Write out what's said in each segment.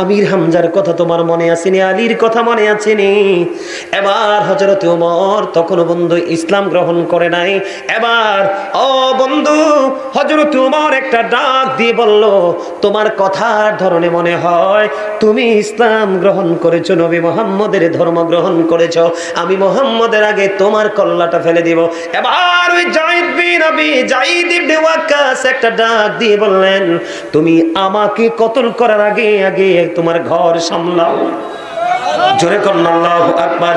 আমির হামজার কথা তোমার মনে আসেনি, আলীর কথা মনে আসেনি। এবার হজরত উমর তখন বন্ধু ইসলাম গ্রহণ করে নাই। এবার, ও বন্ধু হজরত উমর একটা ডাক দিয়ে বলল, তোমার কথার ধরনে মনে হয় তুমি ইসলাম গ্রহণ করেছ, নবী মোহাম্মদের ধর্ম গ্রহণ করেছ। আমি মোহাম্মদের আগে তোমার কল্লাটা ফেলে দিব। এবার ওই জাহিদ বিন নবী জাহিদ ইবনে ওয়াক্কাস একটা ডাক দিয়ে বললেন, তুমি আমাকে কতল করার আগে আগে তোমার ঘর সামলাও। জোরে কন্যা আকবার।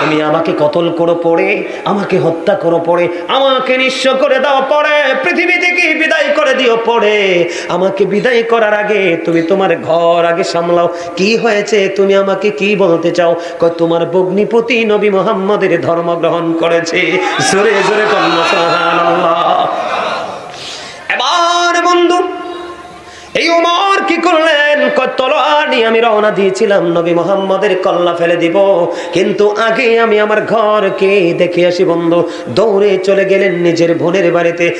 তুমি আমাকে কতল করো পড়ে, আমাকে হত্যা করো পড়ে, আমাকে নিঃস্ব করে দাও পড়ে, পৃথিবী থেকে বিদায় করে দিও পড়ে। আমাকে বিদায় করার আগে তুমি তোমার ঘর আগে সামলাও। কি হয়েছে? তুমি আমাকে কি বলতে চাও? তোমার বগ্নিপতি নবী মোহাম্মদের ধর্ম গ্রহণ করেছে। জোরে জোরে এবার বন্ধু, এই উমর কি করলেন? আমি রওনা দিয়েছিলাম, নবী মোহাম্মদের কল্লা ফেলে দিব। কিন্তু আগে আমি আমার ঘরকে দেখে আসি, বন্ধু। দৌড়ে চলে গেলেন নিজের বোনের বাড়িতে।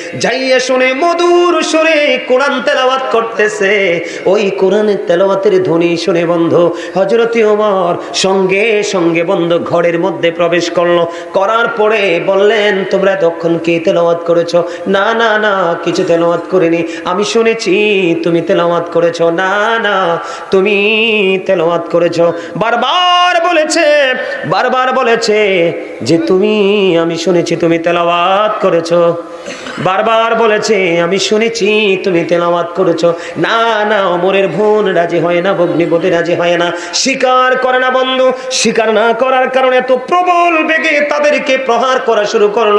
শুনে মধুর সুরে কোরআন তেলাওয়াত করতেছে। ওই কোরআনের তেলাওয়াতের ধ্বনি শুনে, বন্ধু হজরতি ওমর সঙ্গে সঙ্গে, বন্ধু, ঘরের মধ্যে প্রবেশ করল। করার পরে বললেন, তোমরা তখন কি তেলাওয়াত করেছ? না না না, কিছু তেলাওয়াত করিনি। আমি শুনেছি তুমি তেলাওয়াত করেছ। না না তুমি তেলাওয়াত করেছ। বারবার বলেছে বারবার বলেছে যে তুমি আমি শুনেছি তুমি তেলাওয়াত করেছ। বারবার বলেছে, আমি শুনেছি, তুমি তেলাওয়াত করেছ। না না, অমরের বোন রাজি হয় না, ভগ্নিপতি রাজি হয় না। স্বীকার করে না, বন্ধু, স্বীকার না করার কারণে এত প্রবল বেগে তাদেরকে প্রহার করা শুরু করল।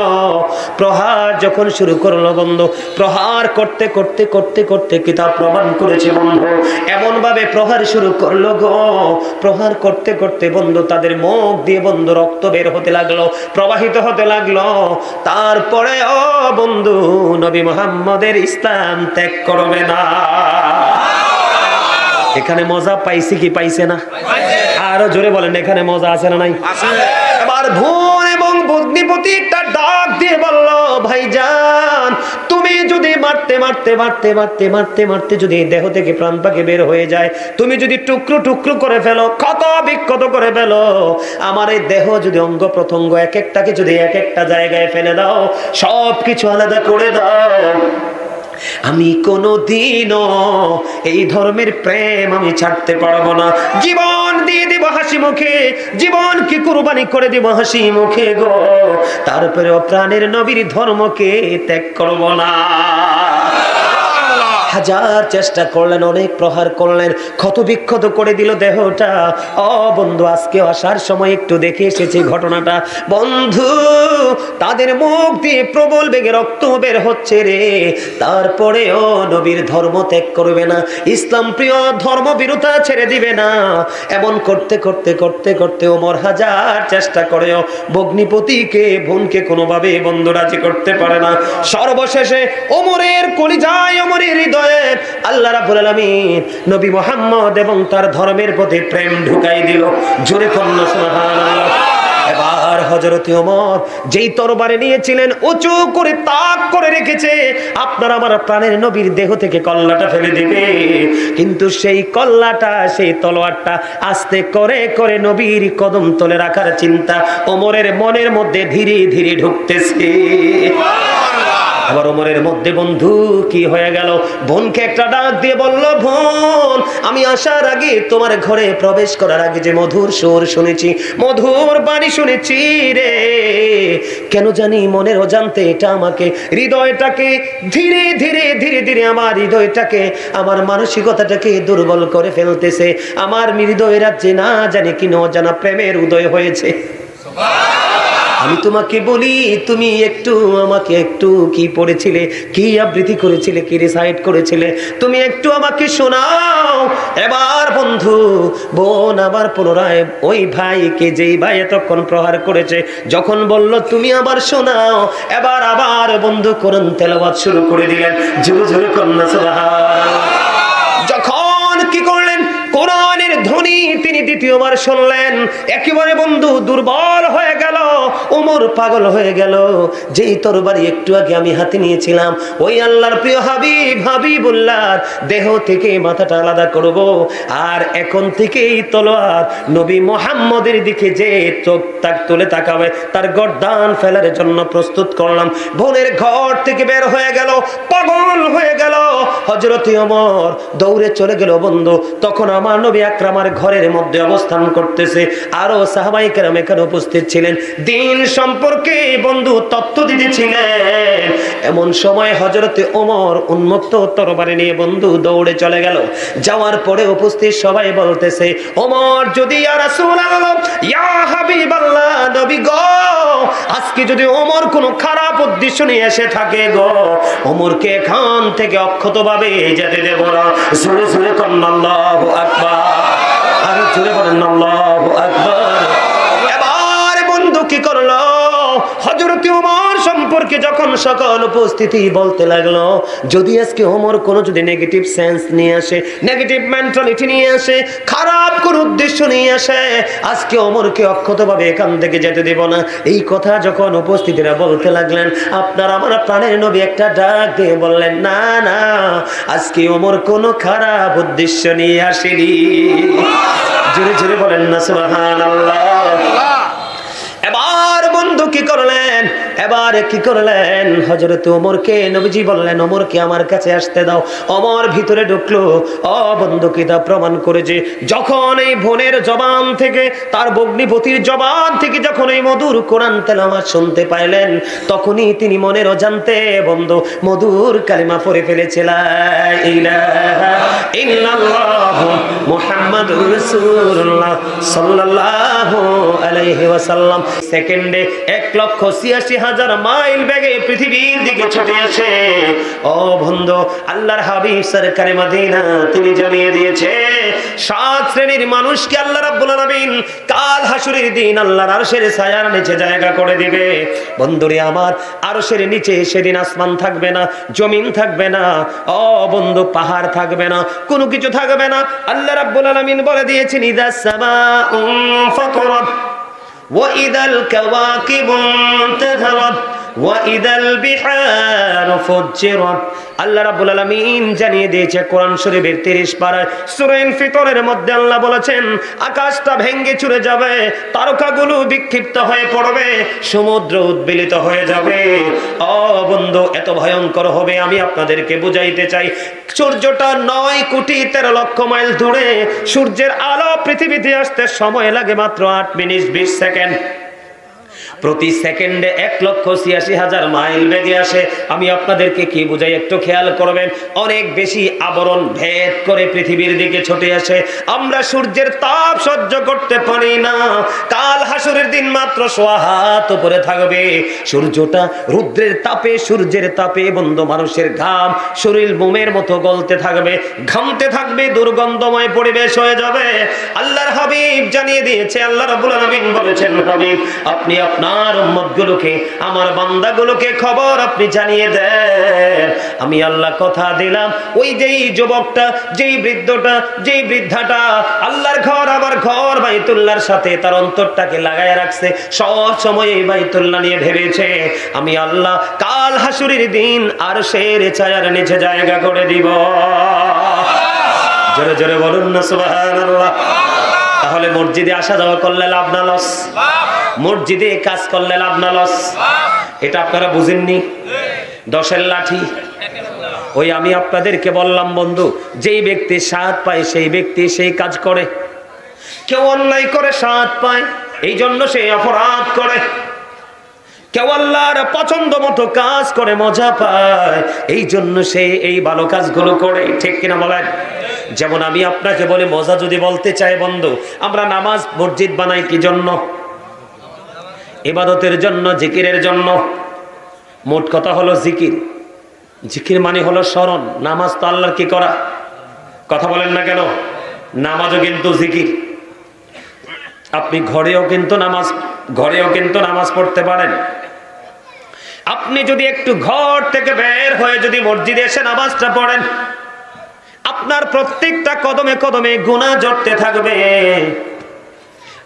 প্রহার যখন শুরু করল, বন্ধু, প্রহার করতে করতে করতে করতে কিতাব প্রমাণ করেছে, বন্ধু। এমন ভাবে প্রহার শুরু করল গো। প্রহার করতে করতে, বন্ধু, তাদের মুখ দিয়ে, বন্ধু, রক্ত বের হতে লাগল, প্রবাহিত হতে লাগল। তারপরে ও বন্ধু নবী মোহাম্মদের ইসলাম ত্যাগ করবে না। এখানে মজা পাইছে কি পাইছে না? আরও জোরে বলেন এখানে মজা আছে না নাই? এবার ভুন এবং বুদ্ধিপতি একটা ডাক দিয়ে বলল ভাইজান তুমি যদি মারতে মারতে মারতে মারতে মারতে মারতে যদি দেহ থেকে প্রাণ বের হয়ে যায়, তুমি যদি টুকরো টুকরো করে ফেলো, ক্ষত বিক্ষত করে ফেলো, আমার এই দেহ যদি অঙ্গ প্রত্যঙ্গ এক একটাকে যদি এক একটা জায়গায় ফেলে দাও সব কিছু আলাদা করে দাও। আমি কোনো দিনও এই ধর্মের প্রেম আমি ছাড়তে পারব না। জীবন দিয়ে দিব হাসি মুখে। জীবন কি কুরবানি করে দিব হাসি মুখে গো? তারপরে প্রাণের নবীর ধর্মকে ত্যাগ করব না। হাজার চেষ্টা করলেন, অনেক প্রহার করলেন ক্ষত বিক্ষত করে দিল দেহটা। অ বন্ধু, আজকে আসার সময় একটু দেখে এসেছি ঘটনাটা। বন্ধু, তাদের মুখ দিয়ে প্রবল বেগে রক্ত বের হচ্ছে রে। তারপরে ও নবীর ধর্ম ত্যাগ করবে না, ইসলাম প্রিয় ধর্ম বিরোধা ছেড়ে দিবে না। এমন করতে করতে করতে করতে ওমর হাজার চেষ্টা করেও ভগ্নিপতিকে, বোনকে কোনোভাবে বন্ধু রাজি করতে পারে না। সর্বশেষে ওমরের কলিজায় ওমরের হৃদয়ে আল্লাহ রাব্বুল আলামিন নবী মোহাম্মদ এবং তার ধর্মের প্রতি প্রেম ঢুকাই দিল। জোরে আপনার আমার প্রাণের নবীর দেহ থেকে কল্লাটা ফেলে দিবে। কিন্তু সেই কল্লাটা, সেই তলোয়ারটা আস্তে করে করে নবীর কদম তলে রাখার চিন্তা ওমরের মনের মধ্যে ধীরে ধীরে ঢুকতেছে। আবার ওমরের মধ্যে বন্ধু কি হয়ে গেল? বোনকে একটা ডাক দিয়ে বলল, বোন, আমি আসার আগে তোমার ঘরে প্রবেশ করার আগে যে মধুর সুর শুনেছি, মধুর বাণী শুনেছি রে। কেন জানি মনের অজান্তে এটা আমাকে, হৃদয়টাকে ধীরে ধীরে ধীরে ধীরে আমার হৃদয়টাকে, আমার মানসিকতাটাকে দুর্বল করে ফেলতেছে। আমার হৃদয় রাজ্যে না জানি কি অজানা প্রেমের উদয় হয়েছে। আমি তোমাকে বলি, তুমি একটু আমাকে একটু কি পড়েছিলে, কি আবৃত্তি করেছিলে, কি রিসাইড করেছিলে? তুমি একটু আমাকে শোনাও। এবার বন্ধু, বোন আবার পুনরায় ওই ভাইকে যেই ভাই এতক্ষণ প্রহার করেছে, যখন বলল, তুমি আবার শোনাও। এবার আবার বন্ধু করুন তেলাবাদ শুরু করে দিলেন। জোরে জোরে কন্যা সুবহানাল্লাহ। দ্বিতীয়বার শুনলেন, একেবারে বন্ধু দুর্বল হয়ে গেল ওমর পাগল হয়ে গেল। যেই তরবারি একটু আগে আমি হাতে নিয়েছিলাম, ওই আল্লাহর প্রিয় হাবিব হাবিবুল্লাহর দেহ থেকে মাথাটা আলাদা করব। আর এখন থেকেই তলোয়ার নবী মোহাম্মদের দিকে যে চোখ তাক তুলে তাকাবে, তার গর্দান ফেলার জন্য প্রস্তুত করলাম। বোনের ঘর থেকে বের হয়ে গেল, পাগল হয়ে গেল। হজরত ওমর দৌড়ে চলে গেল বন্ধু। তখন আমার নবী আকরামার ঘরের মধ্যে অবস্থান করতেছে। আরও সাহাবাই কেরাম এখানে উপস্থিত ছিলেন। দিন সম্পর্কে বন্ধু তথ্য দিতেছিলেন। এমন সময় হজরতে ওমর উন্মুক্ত তরবারি নিয়ে বন্ধু দৌড়ে চলে গেল। যাওয়ার পরে উপস্থিত সবাই বলতেছে, ওমর, যদি নবী আজকে যদি ওমর কোনো খারাপ উদ্দেশ্য নিয়ে এসে থাকে গো, ওমরকে এখান থেকে অক্ষতভাবে যেতে দেব না। জোরে জোরে কন্নাল্লাহ আকবার। আর জোরে বলেন, আল্লাহ আকবার। এবার বন্ধু কি করল? হজরত ওমর সম্পর্কে যখন সকল উপস্থিতি বলতে লাগল, যদি আজকে ওমর কোনো যদি নেগেটিভ সেন্স নিয়ে আসে নেগেটিভ মেন্টালিটি নিয়ে আসে, খারাপ কোন উদ্দেশ্য নিয়ে আসে, আজকে ওমরকে অক্ষতভাবে এখান থেকে যেতে দেব না। এই কথা যখন উপস্থিতিরা বলতে লাগলেন, আপনার আমার প্রাণের নবী একটা ডাক দিয়ে বললেন, না না, আজকে ওমর কোনো খারাপ উদ্দেশ্য নিয়ে আসেনি। জোরে জোরে বলেন না, সুবহানাল্লাহ। এবার বন্ধু কি করলেন? এবার কি করলেন? হজরত ওমরকে নবীজি বললেন, ওমরকে আমার কাছে আসতে দাও। অমর ভিতরে ঢুকলো। অ বন্ধু কি তা প্রমাণ করেছে যখন এই বোনের জবান থেকে, তার বগ্নিপতির জবান থেকে যখন এই মধুর কোরআন তেলাওয়াত শুনতে পাইলেন, তখনই তিনি মনের অজান্তে, বন্ধু, মধুর কালিমা পড়ে ফেলেছিল মুহাম্মাদুর সেকেন্ডে এক লক্ষ ছিয়াশি হাজার মাইল বেগে পৃথিবীর দিকে ছুটে আসে। ও বন্ধু, আল্লাহর হাবিব সরকারে মদিনা, তিনি জানিয়ে দিয়েছে, সাত শ্রেণির মানুষকে আল্লাহ রাব্বুল আলামিন কাল হাসুরের দিন আল্লাহর আরশের ছায়ার নিচে জায়গা করে দিবে। বন্ধুরে আমার, আরশের নিচে সেদিন আসমান থাকবে না, জমিন থাকবে না, ও বন্ধু, পাহাড় থাকবে না, কোনো কিছু থাকবে না। আল্লাহ রাব্বুল আলামিন বলে দিয়েছেন, ইদা সামাউন ফাতরাত। وإذا الكواكب انتثرت ওয়াইদাল বিহার ফুজ্জিরাত। বলেছেন, আকাশটা ভেঙে চুরে যাবে, তারকাগুলো বিক্ষিপ্ত হয়ে পড়বে, সমুদ্র উদ্বেলিত হয়ে যাবে। অ বন্ধু, এত ভয়ঙ্কর হবে, আমি আপনাদেরকে বুঝাইতে চাই, সূর্যটা নয় কোটি তেরো লক্ষ মাইল ধরে সূর্যের আলো পৃথিবীতে আসতে সময় লাগে মাত্র আট মিনিট বিশ সেকেন্ড। প্রতি সেকেন্ডে এক লক্ষ ছিয়াশি হাজার মাইল বেগে আসে। আমি আপনাদেরকে কি বুঝাই? একটু খেয়াল করবেন, অনেক বেশি আবরণ ভেদ করে পৃথিবীর দিকে ছুটে আসে। আমরা সূর্যের তাপ সহ্য করতে পারি না। কাল হাসুরের দিন মাত্র সোয়া হাত উপরে থাকবে। সূর্যটা রুদ্রের তাপে, সূর্যের তাপে বন্ধু মানুষের ঘাম শরীর মোমের মতো গলতে থাকবে। ঘামতে থাকবে, দুর্গন্ধময় পরিবেশ হয়ে যাবে। আল্লাহর হাবিব জানিয়ে দিয়েছে, আল্লাহ রাব্বুল আলামিন বলেছেন, হাবিব, আপনি আপনার উম্মতগুলোকে, আমার বান্দাগুলোকে খবর আপনি জানিয়ে দেন। আমি আল্লাহ কথা দিলাম, ওই যেই যুবকটা, যেই বৃদ্ধটা, যেই বৃদ্ধাটা, আল্লাহর ঘর, আমার ঘর বাইতুল্লাহর সাথে তার অন্তরটাকে লাগায় রাখছে, সব সময় এই বাইতুল্লাহ নিয়ে ভেবেছে, আমি আল্লাহ কাল হাসুরির দিন আর শের ছায়ার নিচে জায়গা করে দিব। জোরে জোরে বলুন না, সুবহানাল্লাহ। তাহলে মসজিদে আসা যাওয়া করলে লাভ না, লস। মসজিদে কাজ করলে লাভ না লস। এটা আপনারা বুঝেননি? দশের লাঠি। ওই আমি আপনাদেরকে বললাম, বন্ধু, যেই ব্যক্তি সাত পায়, সেই ব্যক্তি সেই কাজ করে। কেউ অন্যায় করে সাত পায় এই জন্য সে অপরাধ করে। কেউ আল্লাহর পছন্দ মতো কাজ করে, মজা পায় এই জন্য সে এই ভালো কাজগুলো করে। ঠিক কিনা বলেন? যেমন আমি আপনাকে বলে, মজা যদি বলতে চাই বন্ধু, আমরা নামাজ মসজিদ বানাই কি জন্য? ইবাদতের জন্য, জিকিরের জন্য। মোট কথা হলো জিকির। জিকির মানে হলো স্মরণ। নামাজ তো আল্লাহর কি করা? কথা বলেন না কেন? নামাজও কিন্তু জিকির। আপনি ঘরেও কিন্তু নামাজ, ঘরেও কিন্তু নামাজ পড়তে পারেন। আপনি যদি একটু ঘর থেকে বের হয়ে যদি মসজিদে এসে নামাজটা পড়েন, আপনার প্রত্যেকটা কদমে কদমে গুণা জড়তে থাকবে।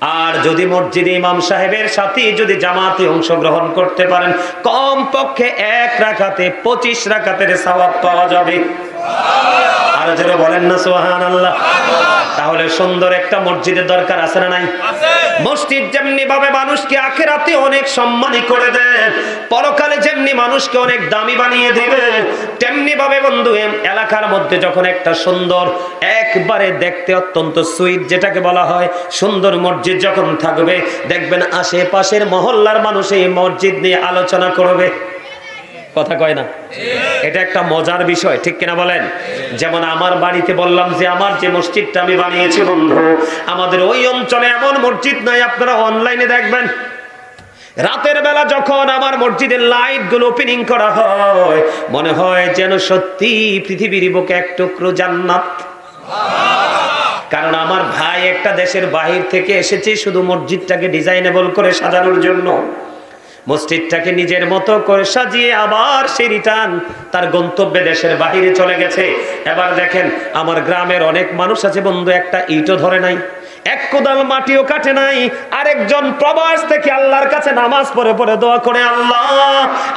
আর যদি মসজিদে ইমাম সাহেবের সাথে যদি জামাতে অংশগ্রহণ করতে পারেন কম পক্ষে এক রাখাতে পঁচিশ রাখাতে সবাব পাওয়া যাবে। আর যারা বলেন না সোহান আল্লাহ তাহলে সুন্দর একটা মসজিদের দরকার আছে না নাই? মসজিদ যেমনি ভাবে মানুষকে আখেরাতে অনেক সম্মানী করে দেয় পরকালে যেমনি মানুষকে অনেক দামি বানিয়ে দিবে তেমনি ভাবে বন্ধু এলাকার মধ্যে যখন একটা সুন্দর একবারে দেখতে অত্যন্ত সুইট যেটাকে বলা হয় সুন্দর মসজিদ যখন থাকবে দেখবেন আশেপাশের মহল্লার মানুষ এই মসজিদ নিয়ে আলোচনা করবে। কথা কয় না? এটা একটা মজার বিষয়, ঠিক কিনা বলেন? যেমন আমার বাড়িতে বললাম যে আমার যে মসজিদটা আমি বানিয়েছি বন্ধু, আমাদের ওই অঞ্চলে এমন মসজিদ নাই, আপনারা অনলাইনে দেখবেন। রাতের বেলা যখন আমার মসজিদের লাইটগুলো ওপেনিং করা হয়, মনে হয় যেন সত্যি পৃথিবীর বুকে এক টুকরো জান্নাত। কারণ আমার ভাই একটা দেশের বাহির থেকে এসেছে, শুধু মসজিদটাকে ডিজাইনেবল করে সাজানোর জন্য। মসজিদটাকে নিজের মতো করে সাজিয়ে আবার সে রিটার্ন তার গন্তব্যে দেশের বাহিরে চলে গেছে। এবার দেখেন, আমার গ্রামের অনেক মানুষ আছে বন্ধু, একটা ইটও ধরে নাই, এক কোদাল মাটিও কাটে নাই, আরেকজন প্রবাস থেকে আল্লাহর কাছে নামাজ পড়ে পড়ে দোয়া করে, আল্লাহ,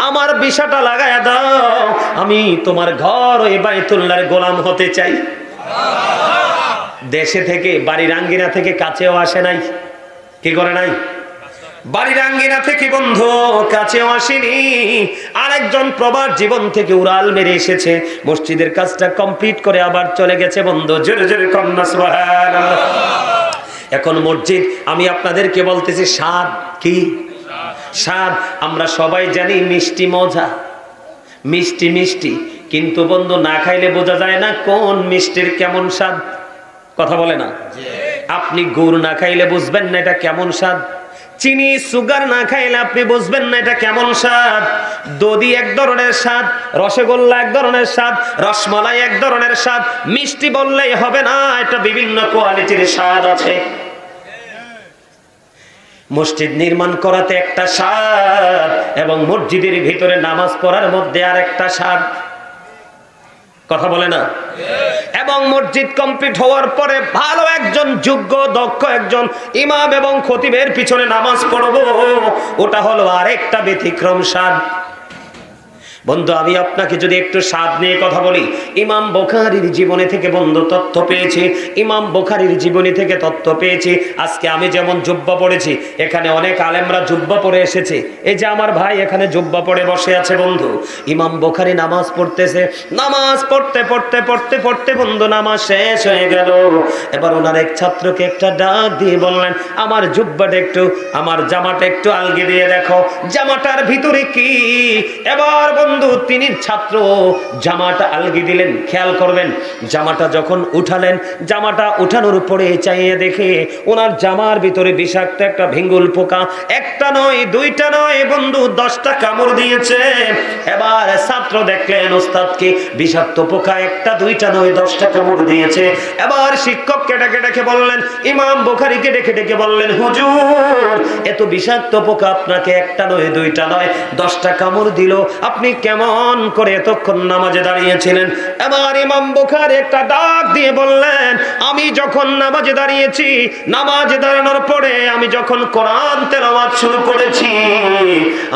আমার বিষাটা লাগায় দাও, আমি তোমার ঘর ওই বাইতুল্লাহর গোলাম হতে চাই। দেশে থেকে, বাড়ির আঙ্গিনা থেকে কাছেও আসে নাই, কি করে নাই? বাড়ির আঙ্গিনা থেকে বন্ধু কাছেও আসেনি। আরেকজন প্রবার জীবন থেকে উড়াল মেরে এসেছে। মসজিদের কাজটা কমপ্লিট করে আবার চলে গেছে বন্ধু। জোরে জোরে কন্যা। এখন মসজিদ আমি আপনাদেরকে বলতেছি স্বাদ কি? স্বাদ আমরা সবাই জানি মিষ্টি মজা। মিষ্টি মিষ্টি কিন্তু বন্ধু না খাইলে বোঝা যায় না কোন মিষ্টির কেমন স্বাদ। কথা বলে না? আপনি গুড় না খাইলে বুঝবেন না এটা কেমন স্বাদ। চিনি, সুগার না খাইলে আপনি বুঝবেন না এটা কেমন স্বাদ। দধি এক ধরনের স্বাদ, রসগোল্লা এক ধরনের স্বাদ, রসমালাই এক ধরনের স্বাদ, মিষ্টি বললেই হবে না, এটা বিভিন্ন কোয়ালিটির স্বাদ আছে। মসজিদ নির্মাণ করাতে একটা স্বাদ এবং মসজিদের ভিতরে নামাজ পড়ার মধ্যে আর একটা স্বাদ কথা বলে না? এবং মসজিদ কমপ্লিট হওয়ার পরে ভালো একজন, যোগ্য, দক্ষ একজন ইমাম এবং খতিবের পিছনে নামাজ পড়ব। ওটা হলো আরেকটা ব্যতিক্রম স্বাদ বন্ধু, আমি আপনাকে যদি একটু স্বাদ নিয়ে কথা বলি। ইমাম বোখারির জীবনে থেকে বন্ধু তথ্য পেয়েছি। ইমাম বোখারির জীবনী থেকে তথ্য পেয়েছি। আজকে আমি যেমন জুব্বা পড়েছি, এখানে অনেক আলেমরা জুব্বা পড়ে এসেছে। এই যে আমার ভাই এখানে জুব্বা পড়ে বসে আছে বন্ধু। ইমাম বোখারি নামাজ পড়তেছে। নামাজ পড়তে পড়তে পড়তে পড়তে বন্ধু, নামাজ শেষ হয়ে গেল। এবার ওনার এক ছাত্রকে একটা ডাক দিয়ে বললেন, আমার জুব্বাটা একটু, আমার জামাটা একটু আলগে দিয়ে দেখো। জামাটার ভিতরে কি? এবার বন্ধু তিনি ছাত্র। জামাটা আলগি দিলেন, খেয়াল করবেন, জামাটা যখন উঠালেন, জামাটা উঠানোর পরে চাইয়ে দেখে ওনার জামার ভিতরে বিষাক্ত একটা ভেঙ্গুল পোকা। একটা নয়, দুইটা নয়, বন্ধু, দশটা কামড় দিয়েছে। এবার ছাত্র দেখলেন ওস্তাদকে বিষাক্ত পোকা, একটা, দুইটা নয়, দশটা কামড় দিয়েছে। এবার শিক্ষককে ডেকে ডেকে বললেন, ইমাম বোখারিকে ডেকে ডেকে বললেন, হুজুর, এত বিষাক্ত পোকা আপনাকে একটা নয়, দুইটা নয়, দশটা কামড় দিল। আপনি কেমন করে এতক্ষণ নামাজে দাঁড়িয়েছিলেন? এবার ইমাম বুখারী একটা ডাক দিয়ে বললেন, আমি যখন নামাজে দাঁড়িয়েছি, নামাজে দাঁড়ানোর পরে আমি যখন কোরআন তেলাওয়াত শুরু করেছি,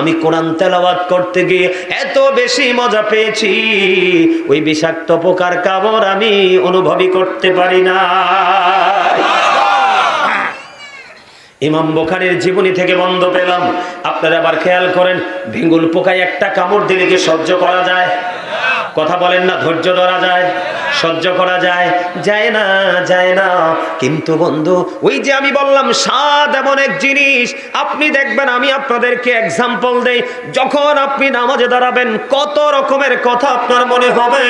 আমি কোরআন তেলাওয়াত করতে গিয়ে এত বেশি মজা পেয়েছি। ওই বিষাক্ত পোকার কামড় আমি অনুভবই করতে পারি না ইমাম বোখারের জীবনী থেকে বন্ধ পেলাম। আপনারা আবার খেয়াল করেন ভিঙ্গুল পোকায় একটা কামড় দিলে কি সহ্য করা যায়? কথা বলেন না, ধৈর্য ধরা যায়। সহ্য করা যায় যায় না যায় না। কিন্তু বন্ধু, ওই যে আমি বললাম, স্বাদ এমন এক জিনিস, আপনি দেখবেন, আমি আপনাদেরকে এক্সাম্পল দেই, যখন আপনি নামাজে দাঁড়াবেন, কত রকমের কথা আপনার মনে হবে।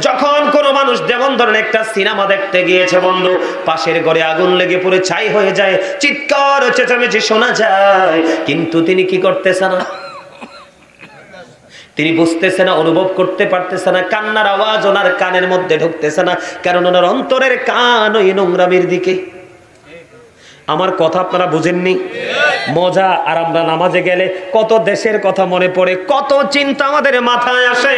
যখন কোনো মানুষ যেমন ধরেন একটা সিনেমা দেখতে গিয়েছে, বন্ধু, পাশের ঘরে আগুন লেগে পড়ে, ছাই হয়ে যায়, চিৎকার চেঁচামেচি শোনা যায়। কিন্তু তিনি কি করতেছে না তিনি বুঝতেছে না, অনুভব করতে পারতেছে না, কান্নার আওয়াজ ওনার কানের মধ্যে ঢুকতেছে না, কারণ ওনার অন্তরের কান ওই নোংরামির দিকে। আমার কথা আপনারা বুঝেননি? মজা, আর আমরা নামাজে গেলে কত দেশের কথা মনে পড়ে, কত চিন্তা আমাদের মাথায় আসে।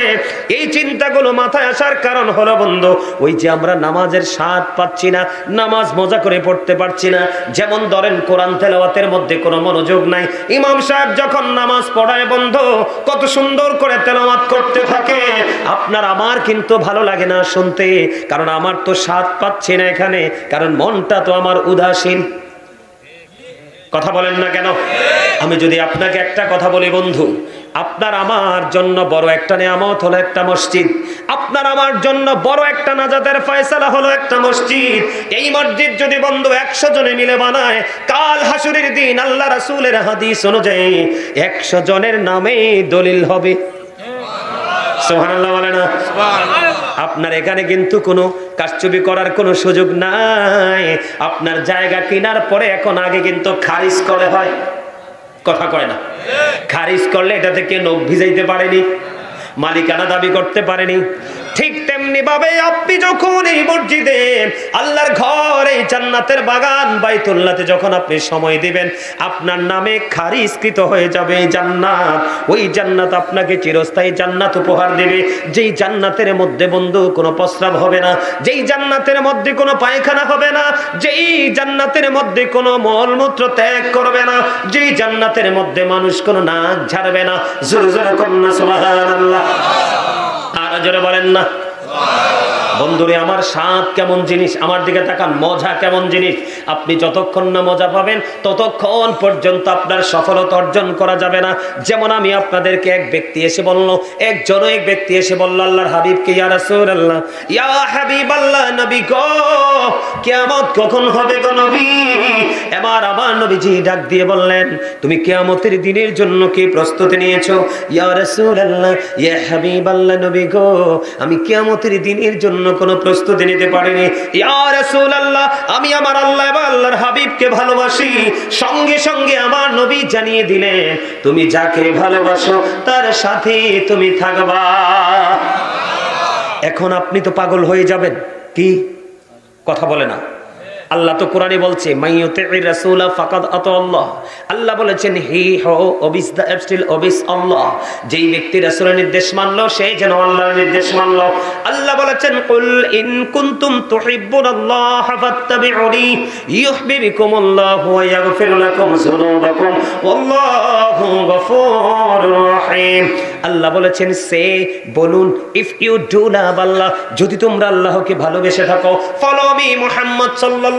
এই চিন্তাগুলো মাথায় আসার কারণ হলো, বন্ধু, ওই যে আমরা নামাজের স্বাদ পাচ্ছি না, নামাজ মজা করে পড়তে পারছি না। যেমন ধরেন, কোরআন তেলাওয়াতের মধ্যে কোনো মনোযোগ নাই। ইমাম সাহেব যখন নামাজ পড়ায়, বন্ধু, কত সুন্দর করে তেলাওয়াত করতে থাকে। আপনার আমার কিন্তু ভালো লাগে না শুনতে, কারণ আমার তো স্বাদ পাচ্ছি না এখানে, কারণ মনটা তো আমার উদাসীন। কথা বলেন না কেন? আমি যদি আপনাকে একটা কথা বলি, বন্ধু, আপনার আমার জন্য বড় একটা নিয়ামত হলো একটা মসজিদ। আপনার আমার জন্য বড় একটা নাজাদের ফয়সালা হলো একটা মসজিদ। এই মসজিদ যদি বন্ধু একশো জনে মিলে বানায়, কাল হাসুরের দিন আল্লাহ রাসুলের হাদিস অনুযায়ী একশো জনের নামে দলিল হবে। আপনার এখানে কিন্তু কোনো কারচুপি করার কোনো সুযোগ নাই। আপনার জায়গা কেনার পরে এখন আগে কিন্তু খারিজ করে হয়। কথা কয় না। খারিজ করলে এটা থেকে নখ ভিজাইতে পারেনি, মালিকানা দাবি করতে পারেনি। ঠিক তেমনি ভাবে আপনি যখন এই মসজিদে আল্লাহর ঘর, এই জান্নাতের বাগান বাইতুল্লাতে যখন আপনি সময় দিবেন, আপনার নামে খারিজকৃত হয়ে যাবে এই জান্নাত। ওই জান্নাত আপনাকে চিরস্থায়ী জান্নাত উপহার দেবে। যেই জান্নাতের মধ্যে বন্ধু কোনো প্রস্রাব হবে না, যেই জান্নাতের মধ্যে কোনো পায়খানা হবে না, যেই জান্নাতের মধ্যে কোনো মলমূত্র ত্যাগ করবে না, যেই জান্নাতের মধ্যে মানুষ কোনো নাক ঝাড়বে না। জোরে জোরে কন্যা, সুবহানাল্লাহ। জোরে বলেন না। বন্ধুরে, আমার স্বাদ কেমন জিনিস? আমার দিকে তাকান, মজা কেমন জিনিস? আপনি যতক্ষণ না মজা পাবেন, ততক্ষণ পর্যন্ত আপনার সফলতা অর্জন করা যাবে না। যেমন আমি আপনাদেরকে এক ব্যক্তি এসে বলল একজন এক ব্যক্তি এসে বলল, আল্লাহর হাবিবকে, ইয়া রাসূলুল্লাহ, ইয়া হাবিবাল্লাহ, নবী গো, কিয়ামত কখন হবে গো নবী? এবার আমার নবীজি ডাক দিয়ে বললেন, তুমি কিয়ামতের দিনের জন্য কি প্রস্তুতি নিয়েছো? ইয়া রাসূলুল্লাহ, ইয়া হাবিবাল্লাহ, নবী গো, আমি কিয়ামতের দিনের জন্য কোনো প্রস্তুতি নিতে পারেনি। আমি আমার আল্লাহ বা আল্লাহর হাবিবকে ভালোবাসি। সঙ্গে সঙ্গে আমার নবী জানিয়ে দিলে তুমি যাকে ভালোবাসো, তার সাথে তুমি থাকবা। এখন আপনি তো পাগল হয়ে যাবেন। কি? কথা বলে না। আল্লাহ তো কোরআনে বলছে আল্লাহ। বলেছেন, হি হো, অবিস দা অ্যাবস্টিল অবিস আল্লাহ। যেই ব্যক্তি রাসূলের নির্দেশ মানলো, সে যেন আল্লাহর নির্দেশ মানলো। আল্লাহ বলেছেন, কুল ইন কুনতুম ফাত্তাবিউনি ওয়া লাকুম যুনুবাকুম ওয়াল্লাহু আল্লাহ বলেছেন, সে বলুন, if you do love Allah যদি তোমরা আল্লাহকে ভালোবেসে থাকো, ফলো মি মুহাম্মদ সাল্লাল্লাহু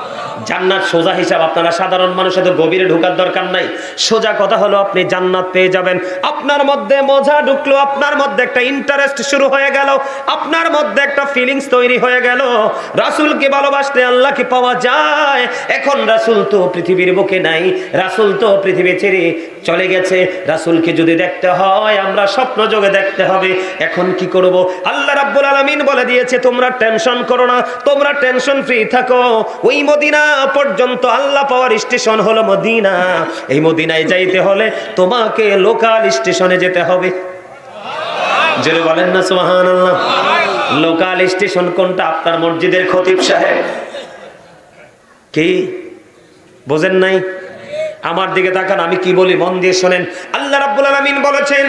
জান্নাত সোজা হিসাব আপনারা সাধারণ মানুষের তো গভীরে ঢোকার দরকার নাই। সোজা কথা হলো আপনি জান্নাত পেয়ে যাবেন। আপনার মধ্যে মজা ঢুকলো, আপনার মধ্যে একটা ইন্টারেস্ট শুরু হয়ে গেল, আপনার মধ্যে একটা ফিলিংস তৈরি হয়ে গেল। রাসূলকে ভালোবাসতে আল্লাহকে পাওয়া যায়। এখন রাসুল তো পৃথিবীর বুকে নাই, রাসুল তো পৃথিবী ছেড়ে চলে গেছে। রাসূলকে যদি দেখতে হয়, আমরা স্বপ্ন যোগে দেখতে হবে। এখন কি করব? আল্লাহ রাব্বুল আলামিন বলে দিয়েছে, তোমরা টেনশন করো না, তোমরা টেনশন ফ্রি থাকো। ওই মদিনা পর্যন্ত আল্লাহ পাওয়ার স্টেশন হলো মদিনা। এই মদিনায় যাইতে হলে তোমাকে লোকাল স্টেশনে যেতে হবে। জোরে বলেন না, সুবহানাল্লাহ। লোকাল স্টেশন কোনটা? আপনার মসজিদের খতিব সাহেব। কি? বোঝেন নাই? আমার দিকে তাকান, আমি কি বলি? মন দিয়ে শোনেন। আল্লাহ রাব্বুল আলামিন বলেছেন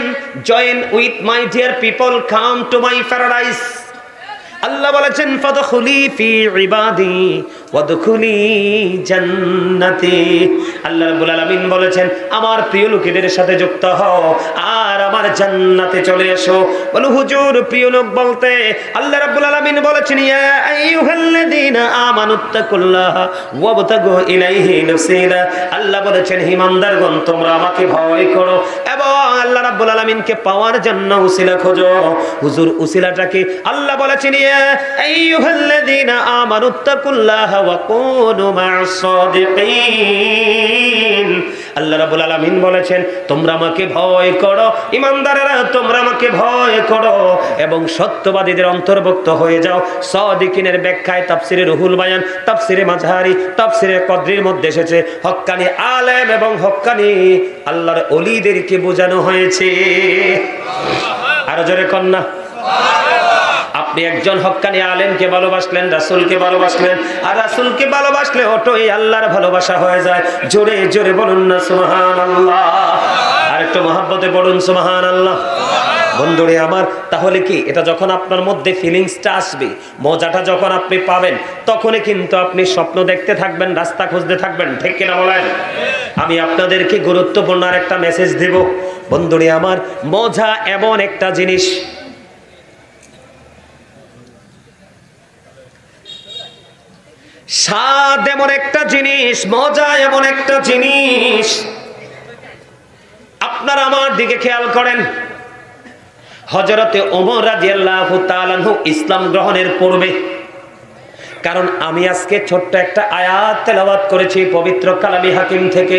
join with my dear people come to my paradise Allah বলেছেন, ফাদখুলি ফি ইবাদি ওয়াদখুলি জান্নাতি। আমার প্রিয় সাথে যুক্ত হও আর আমার তোমরা আমাকে ভয় করো এবং আল্লাহ রাব্বুল পাওয়ার জন্য উসিলা খোঁজো। হুজুর উসিলাটাকে আল্লাহ বলেছেন ওয়াকুনু মা'আস সাদিকিন আল্লাহ রাবুল বলেছেন, তোমরা আমাকে ভয় করো। ইমানদারেরা, তোমরা আমাকে ভয় করো। এবং সত্যবাদীদের অন্তর্ভুক্ত হয়ে যাও। সদিকিনের ব্যাখ্যায় তাফসিরে রুহুল বায়ান, তাফসিরে মাঝহারি তাফসিরে কদ্রির মধ্যে এসেছে, হক্কানি আলেম এবং হক্কানি আল্লাহর অলিদেরকে বোঝানো হয়েছে। আরও জোরে কন্যা আপনি একজন হক্কানি আলেমকে ভালোবাসলেন, রাসূলকে ভালোবাসলেন। আর রাসূলকে ভালোবাসলে ওটাই আল্লাহর ভালোবাসা হয়ে যায়। জোরে জোরে বলুন না, সুবহানাল্লাহ। আর একটু মহাব্বতে বলুন আল্লাহ বন্ধুরে আমার, তাহলে কি এটা যখন আপনার মধ্যে ফিলিংসটা আসবে, মজাটা যখন আপনি পাবেন, তখনই কিন্তু আপনি স্বপ্ন দেখতে থাকবেন, রাস্তা খুঁজতে থাকবেন। ঠিক কিনা বলেন? আমি আপনাদেরকে গুরুত্বপূর্ণ আর একটা মেসেজ দেব। বন্ধুরে আমার, মজা এমন একটা জিনিস স্বাদ এমন একটা জিনিস, মজা এমন একটা জিনিস। আপনার আমার দিকে খেয়াল করেন। হজরতে ওমর ইসলাম গ্রহণের পূর্বে, কারণ আমি আজকে ছোট্ট একটা আয়াত তেলাওয়াত করেছি পবিত্র কালামি হাকিম থেকে।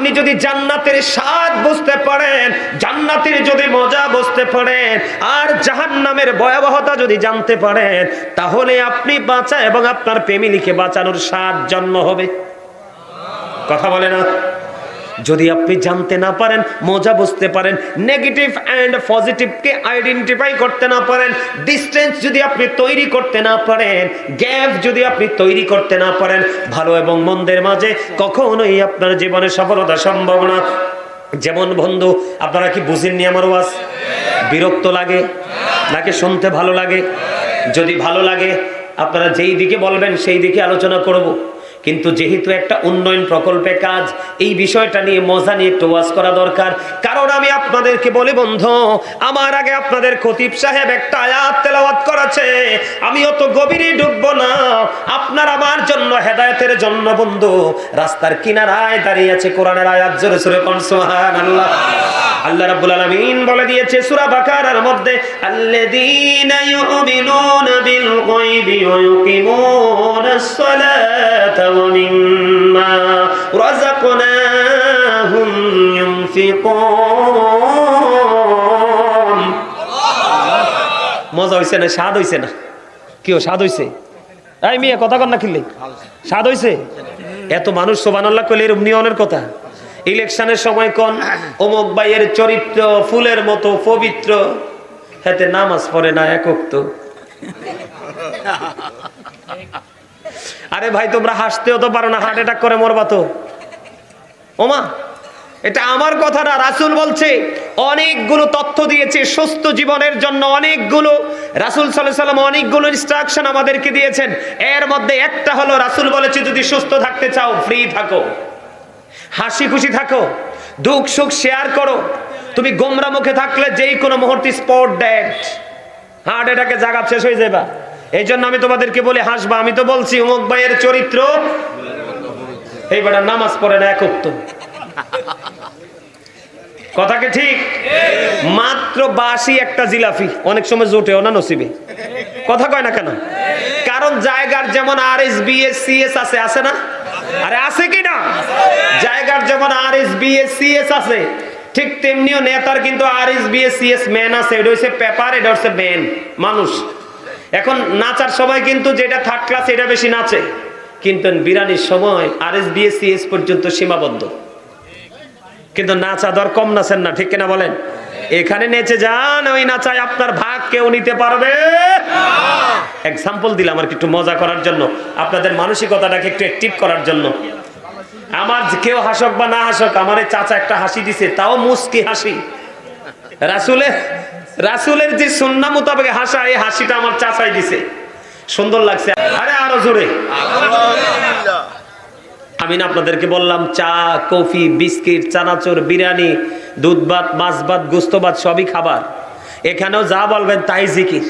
আপনি যদি জান্নাতের স্বাদ বুঝতে পারেন, জান্নাতের যদি মজা বুঝতে পারেন, আর জাহান নামের ভয়াবহতা যদি জানতে পারেন, তাহলে আপনি বাঁচা এবং আপনার ফ্যামিলিকে বাঁচানোর স্বাদ জন্ম হবে। কথা বলে না? যদি আপনি জানতে না পারেন, মজা বুঝতে পারেন নেগেটিভ অ্যান্ড পজিটিভকে আইডেন্টিফাই করতে না পারেন ডিস্টেন্স যদি আপনি তৈরি করতে না পারেন গ্যাপ যদি আপনি তৈরি করতে না পারেন, ভালো এবং মন্দের মাঝে কখনোই আপনার জীবনে সফলতা সম্ভব না। যেমন বন্ধু, আপনারা কি বুঝেননি আমার ওয়াজ? বিরক্ত লাগে? নাকি শুনতে ভালো লাগে? যদি ভালো লাগে, আপনারা যেই দিকে বলবেন, সেই দিকে আলোচনা করব। কিন্তু যেহেতু একটা উন্নয়ন প্রকল্পে কাজ, এই বিষয়টা নিয়ে মজা নিয়ে একটু ওয়াজ করা দরকার। কারণ আমি আপনাদেরকে বলি, বন্ধু, আমার আগে আপনাদের খতিব সাহেব একটা আয়াত তেলাওয়াত করেছে। আমি অত গভীরে ডুববো না। আপনার আমার জন্য, হেদায়েতের জন্য, বন্ধু। রাস্তার কিনারায় দাঁড়িয়ে আছে কোরআনের আয়াত, জোরে জোরে কোন সুবহানাল্লাহ। আল্লাহ রাব্বুল আলামিন বলে দিয়েছে সূরা বাকারার মধ্যে, আল্লাযীনা ইউমিনুনা বিল গায়বি ওয়া ইউকিমুনাস সালাতা মিম্মা রাযাকনাহুম ইউনফিকুন মজা হইছে না? স্বাদ হইছে না? কিও স্বাদ হইছে? এই মিয়া, কথা কর না কিনলে স্বাদ হইছে? এত মানুষ সোবানাল্লাহ কইলে এরম নিয়নের কথা। ইলেকশনের সময় কোন, অমুক ভাইয়ের চরিত্র, ফুলের মতো, পবিত্র। হাতে নামাজ পড়ে না একক তো আরে ভাই, তোমরা হাসতেও তো পারো না হার্ট অ্যাটাক করে মরবা তো। ওমা, এটা আমার কথা না, রাসুল বলছে, অনেকগুলো তথ্য দিয়েছে সুস্থ জীবনের জন্য, অনেকগুলো, রাসুল সাল্লাম অনেকগুলো ইনস্ট্রাকশন আমাদেরকে দিয়েছেন। এর মধ্যে একটা হলো, রাসুল বলেছে, যদি সুস্থ থাকতে চাও ফ্রি থাকো। হাসি খুশি থাকো, দুঃখ সুখ শেয়ার করো। তুমি গোমরা মুখে থাকলে যেই কোনো মুহূর্তে স্পট ড্যাট হার্ট অ্যাটাকে জায়গা শেষ হয়ে যাবা এই জন্য আমি তোমাদেরকে বলি হাসবা। আমি তো বলছি, উমুক ভাইয়ের চরিত্র, এই বেটা নামাজ পড়ে না, এক একত্র কথা কি ঠিক? মাত্র বাসি একটা জিলাফি অনেক সময় জোটেও না নসিবে। কথা কয় না কেন? কারণ জায়গার যেমন R S B S C S আছে আছে না? আরে আছে কি না? জায়গার যেমন R S B S C S আছে, ঠিক তেমনিও নেতার কিন্তু R S B S C S man আছে, এটা হচ্ছে পেপার, এটা হচ্ছে ম্যান মানুষ। এখন নাচার সময় কিন্তু যেটা থার্ড ক্লাস এটা বেশি নাচে। কিন্তু বিরানির সময় আর এস বি এস পর্যন্ত সীমাবদ্ধ। কিন্তু নাচা দর কম নাচেন না, ঠিক কিনা বলেন? এখানে নেচে যান, ওই নাচায় আপনার ভাগ কেউ নিতে পারবে। এক্সাম্পল দিলাম আর একটু মজা করার জন্য। আপনাদের মানসিকতাটাকে একটু অ্যাক্টিভ করার জন্য। আমার কেউ হাসক বা না হাসক, আমার চাচা একটা হাসি দিছে, তাও মুস্কি হাসি। রাসুলের রাসুলের যে সুন্না মোতাবেক হাসা এই হাসিটা আমার চাচাই দিছে। সুন্দর লাগছে। আরে আরও জোরে। আমি না আপনাদেরকে বললাম চা কফি বিস্কিট চানাচুর বিরিয়ানি দুধ ভাত মাছ ভাত গুস্ত ভাত সবই খাবার। এখানেও যা বলবেন তাই জিকির।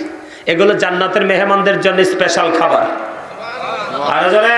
এগুলো জান্নাতের মেহমানদের জন্য স্পেশাল খাবার। আরও জোরে।